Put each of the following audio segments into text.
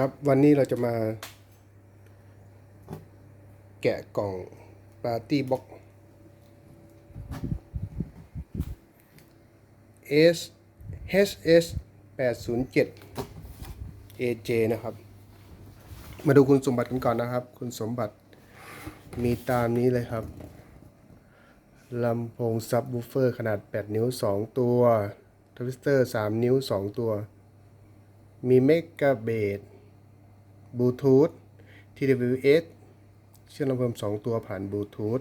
ครับวันนี้เราจะมา แกะกล่องปาร์ตี้บ็อก S HS 807 AJ นะครับ มาดูคุณสมบัติกันก่อนนะครับ คุณสมบัติมีตามนี้เลยครับลำโพงซับวูเฟอร์ขนาด 8 นิ้ว 2 ตัวทวิสเตอร์ 3 นิ้ว 2 ตัว มีเมกะเบด บลูทูธ TWS เชื่อมลำโพง2ตัวผ่านบลูทูธ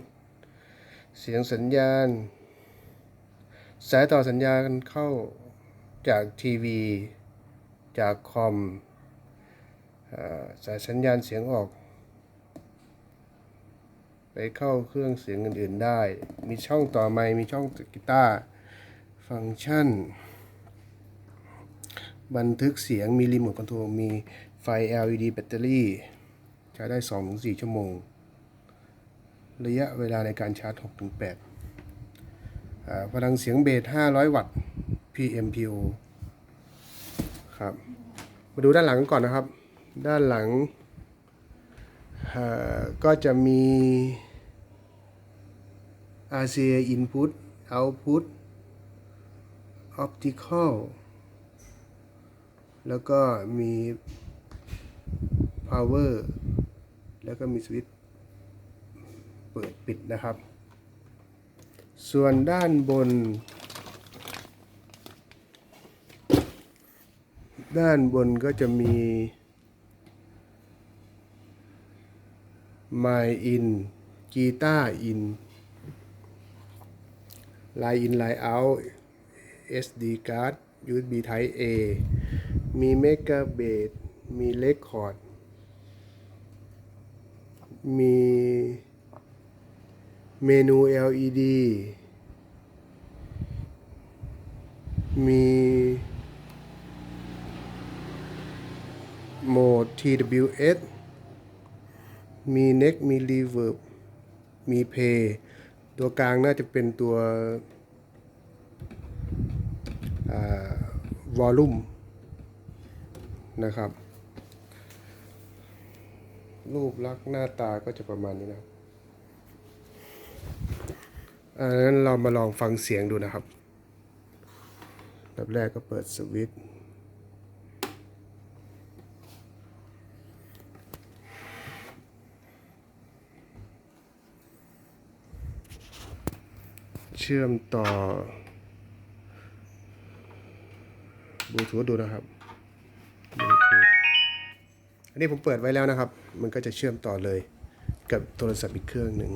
เสียงสัญญาณ สายต่อสัญญาณเข้าจากทีวี จากคอมอสายสัญญาณเสียงออก ไปเข้าเครื่องเสียงอื่น ๆได้ มีช่องต่อไมค์มีช่องกีตาร์ฟังก์ชัน บันทึกเสียงมีรีโมทคอนโทรลมี ไฟ LED แบตเตอรี่ ใช้ได้ 2-4 ชั่วโมง ระยะเวลาในการชาร์จ 6-8พลังเสียงเบส 500 วัตต์ PMPO ครับ มาดูด้านหลังก่อนนะครับ ด้านหลังก็จะมี RCA input output optical แล้วก็มี power แล้วก็มีสวิตช์เปิดปิดนะครับ ส่วนด้านบน ด้านบนก็จะมี My In Guitar In Line In Line Out SD card USB Type A มี Mega Bass มี Record มีเมนู LED มีโหมด TWS มี Neck มี Reverb มี Play ตัวกลางน่าจะเป็นตัววอลลุ่มนะครับ รูปลักษณ์หน้าตาก็จะประมาณนี้นะครับอันนั้นเรามาลองฟังเสียงดูนะครับแบบแรกก็เปิดสวิตช์เชื่อมต่อบลูทูธดูนะครับ อันนี้ผมเปิดไว้แล้วนะครับ มันก็จะเชื่อมต่อเลยกับโทรศัพท์อีกเครื่องหนึ่ง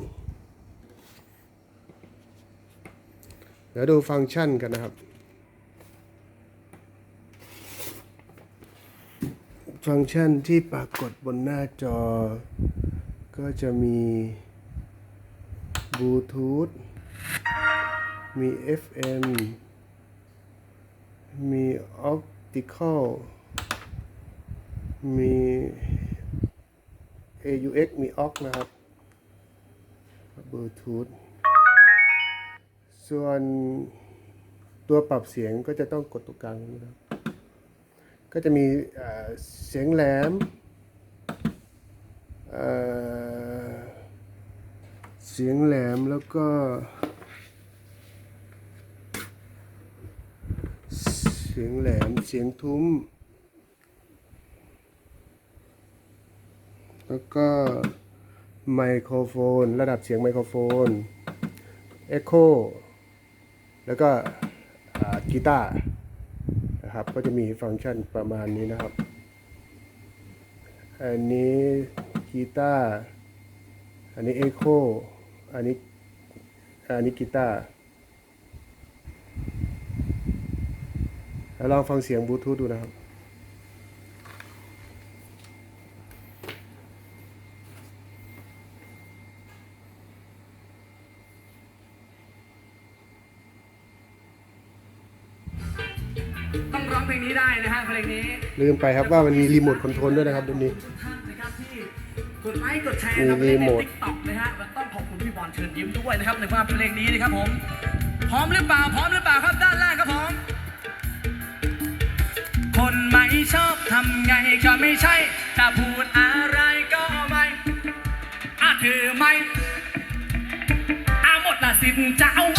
เดี๋ยวดูฟังก์ชันกันนะครับ ฟังก์ชันที่ปรากฏบนหน้าจอ ก็จะมีบลูทูธมี FM มี Optical มี AUX มี AUX นะครับบลูทูธส่วนตัวปรับเสียงก็จะต้องกดตรงกลางนะครับ ก็จะมีเสียงแหลมเเสียงแหลมแล้วก็ เสียงแหลม เสียงทุ้ม แล้วก็ไมโครโฟน ระดับเสียงไมโครโฟน Echo แล้วก็กีตาร์นะครับ ก็จะมีฟังก์ชันประมาณนี้นะครับ อันนี้กีตาร์อันนี้ Echo อันนี้อันนี้กีตาร์แล้วลองฟังเสียงบลูทูธดูนะครับ ต้องร้องเพลงนี้ได้นะฮะเพลงนี้ลืมไปครับว่ามันมีรีโมทคอนโทรลด้วยนะครับตรงนี้ทุกท่านนะครับที่กดไลค์กดแชร์มีครับรีโมท ติ๊กต็อกนะฮะแล้วต้องขอบคุณพี่บอลเชิญยิ้มด้วยนะครับในว่าเพลงนี้นะครับผม พร้อมหรือเปล่าพร้อมหรือเปล่าครับด้านล่างครับผมคนไม่ชอบทำไงก็ไม่ใช่จะพูดอะไรก็ไม่อาถือไม่อาหมดละสิทธิ์จะเอาว่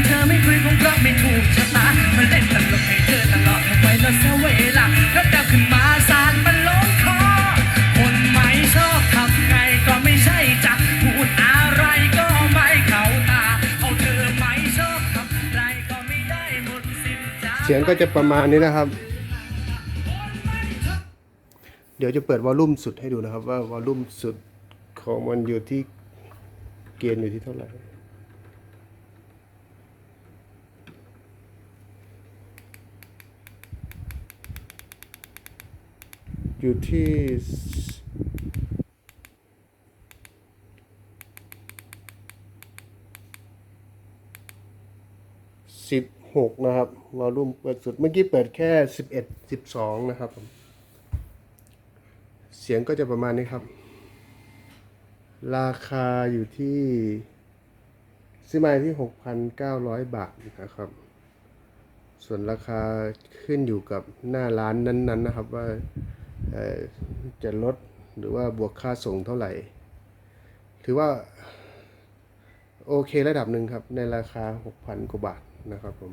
ที่เธอไม่คุยคงเพราะไม่ถูกชะตามันเล่นตลกให้เธอตลอดทำไมเราเสียเวลาแล้วเดาขึ้นมาสารมันลงคอคนไม่ชอบทำไงก็ไม่ใช่จะพูดอะไรก็ไม่เข้าตาเอาเธอไม่ชอบทำไรก็ไม่ได้หมดสิทธิ์จเสียงก็จะประมาณนี้นะครับ เดี๋ยวจะเปิดวอลลุ่มสุดให้ดูนะครับว่าวอลลุ่มสุดของมันอยู่ที่เกณฑ์อยู่ที่เท่าไหร่ อยู่ที่สิบหกนะครับวอลลุ่มเปิดสุดเมื่อกี้เปิดแค่สิบเอ็ดสิบสองนะครับผมเสียงก็จะประมาณนี้ครับ ราคาอยู่ที่ซื้อมาที่หกพันเก้าร้อยบาทนะครับ ส่วนราคาขึ้นอยู่กับหน้าร้านนั้นๆนะครับว่า จะลดหรือว่าบวกค่าส่งเท่าไหร่ ถือว่า โอเคระดับหนึ่งครับ ในราคา 6,000 กว่าบาทนะครับผม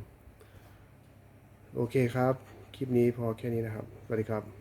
โอเคครับ คลิปนี้พอแค่นี้นะครับ สวัสดีครับ